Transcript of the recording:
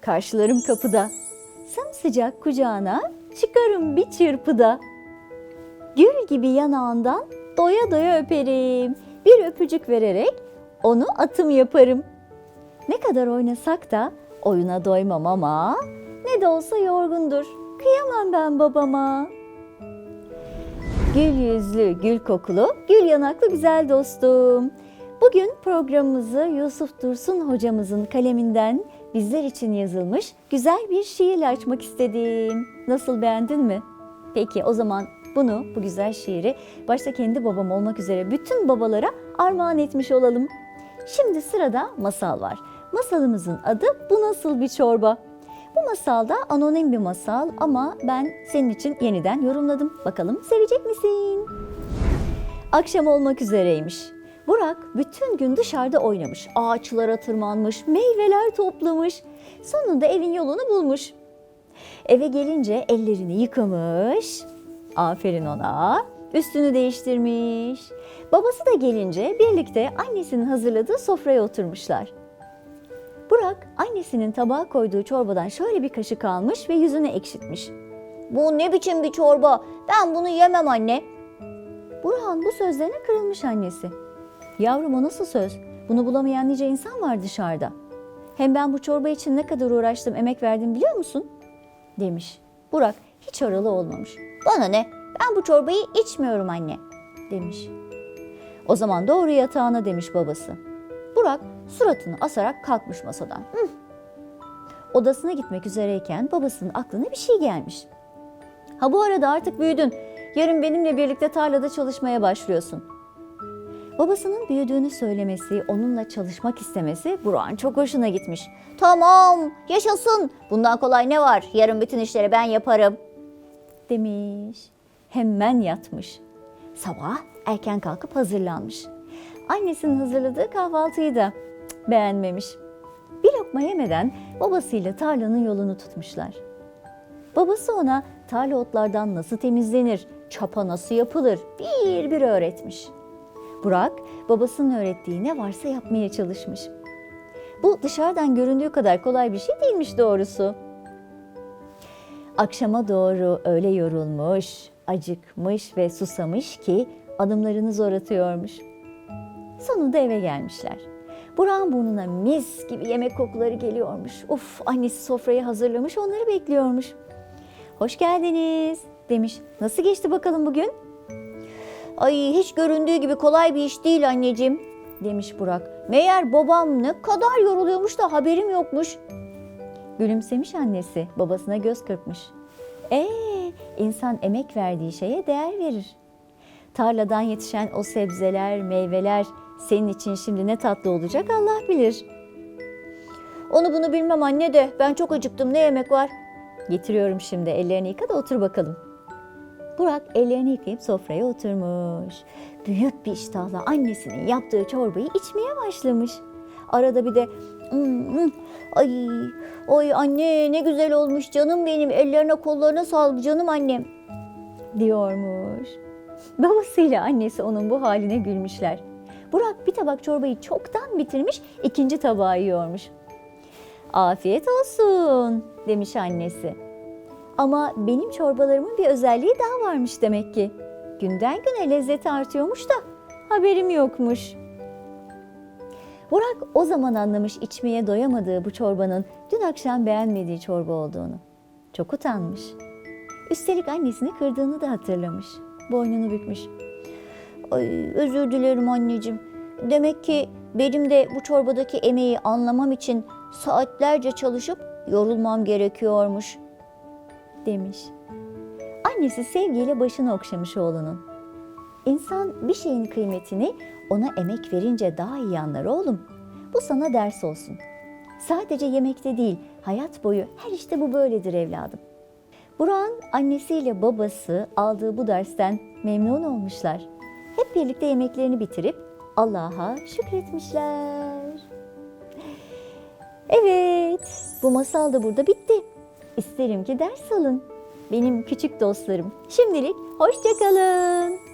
karşılarım kapıda. Sımsıcak kucağına çıkarım bir çırpıda. Gül gibi yanağından doya doya öperim. Bir öpücük vererek onu atım yaparım. Ne kadar oynasak da oyuna doymam ama ne de olsa yorgundur. Kıyamam ben babama. Gül yüzlü, gül kokulu, gül yanaklı güzel dostum. Bugün programımızı Yusuf Dursun hocamızın kaleminden bizler için yazılmış güzel bir şiirle açmak istedim. Nasıl beğendin mi? Peki o zaman bunu, bu güzel şiiri başta kendi babam olmak üzere bütün babalara armağan etmiş olalım. Şimdi sırada masal var. Masalımızın adı Bu Nasıl Bir Çorba? Bu masalda anonim bir masal ama ben senin için yeniden yorumladım. Bakalım sevecek misin? Akşam olmak üzereymiş. Burak bütün gün dışarıda oynamış. Ağaçlara tırmanmış, meyveler toplamış. Sonunda evin yolunu bulmuş. Eve gelince ellerini yıkamış. Aferin ona. Üstünü değiştirmiş. Babası da gelince birlikte annesinin hazırladığı sofraya oturmuşlar. Burak annesinin tabağa koyduğu çorbadan şöyle bir kaşık almış ve yüzüne ekşitmiş. Bu ne biçim bir çorba? Ben bunu yemem anne. Burhan bu sözlerine kırılmış annesi. Yavrum o nasıl söz? Bunu bulamayan nice insan var dışarıda. Hem ben bu çorba için ne kadar uğraştım, emek verdim biliyor musun? Demiş. Burak hiç oralı olmamış. Bana ne? Ben bu çorbayı içmiyorum anne. Demiş. O zaman doğru yatağına demiş babası. Burak suratını asarak kalkmış masadan. Hı. Odasına gitmek üzereyken babasının aklına bir şey gelmiş. Ha bu arada artık büyüdün. Yarın benimle birlikte tarlada çalışmaya başlıyorsun. Babasının büyüdüğünü söylemesi, onunla çalışmak istemesi Burak'ın çok hoşuna gitmiş. Tamam, yaşasın. Bundan kolay ne var? Yarın bütün işleri ben yaparım. Demiş. Hemen yatmış. Sabah erken kalkıp hazırlanmış. Annesinin hazırladığı kahvaltıyı da beğenmemiş. Bir lokma yemeden babasıyla tarlanın yolunu tutmuşlar. Babası ona tarla otlardan nasıl temizlenir, çapa nasıl yapılır bir bir öğretmiş. Burak babasının öğrettiği ne varsa yapmaya çalışmış. Bu dışarıdan göründüğü kadar kolay bir şey değilmiş doğrusu. Akşama doğru öyle yorulmuş, acıkmış ve susamış ki adımlarını zor atıyormuş. Sonunda eve gelmişler. Burak'ın burnuna mis gibi yemek kokuları geliyormuş. Uf annesi sofrayı hazırlamış onları bekliyormuş. Hoş geldiniz demiş. Nasıl geçti bakalım bugün? Ay hiç göründüğü gibi kolay bir iş değil anneciğim demiş Burak. Meğer babam ne kadar yoruluyormuş da haberim yokmuş. Gülümsemiş annesi babasına göz kırpmış. Ee, insan emek verdiği şeye değer verir. Tarladan yetişen o sebzeler, meyveler senin için şimdi ne tatlı olacak Allah bilir. Onu bunu bilmem anne de ben çok acıktım ne yemek var? Getiriyorum şimdi ellerini yıka da otur bakalım. Burak ellerini yıkayıp sofraya oturmuş. Büyük bir iştahla annesinin yaptığı çorbayı içmeye başlamış. Arada bir de "Hmm, ay oy anne ne güzel olmuş canım benim ellerine kollarına sağlık canım annem diyormuş. Babasıyla annesi onun bu haline gülmüşler. Burak bir tabak çorbayı çoktan bitirmiş, ikinci tabağı yiyormuş. Afiyet olsun demiş annesi. Ama benim çorbalarımın bir özelliği daha varmış demek ki. Günden güne lezzeti artıyormuş da haberim yokmuş. Burak o zaman anlamış içmeye doyamadığı bu çorbanın dün akşam beğenmediği çorba olduğunu. Çok utanmış. Üstelik annesini kırdığını da hatırlamış. Boynunu bükmüş. Ay özür dilerim anneciğim. Demek ki benim de bu çorbadaki emeği anlamam için saatlerce çalışıp yorulmam gerekiyormuş demiş. Annesi sevgiyle başını okşamış oğlunun. İnsan bir şeyin kıymetini ona emek verince daha iyi anlar oğlum. Bu sana ders olsun. Sadece yemekte değil, hayat boyu her işte bu böyledir evladım. Burak'ın annesiyle babası aldığı bu dersten memnun olmuşlar. Hep birlikte yemeklerini bitirip Allah'a şükretmişler. Evet, bu masal da burada bitti. İsterim ki ders alın. Benim küçük dostlarım. Şimdilik hoşçakalın.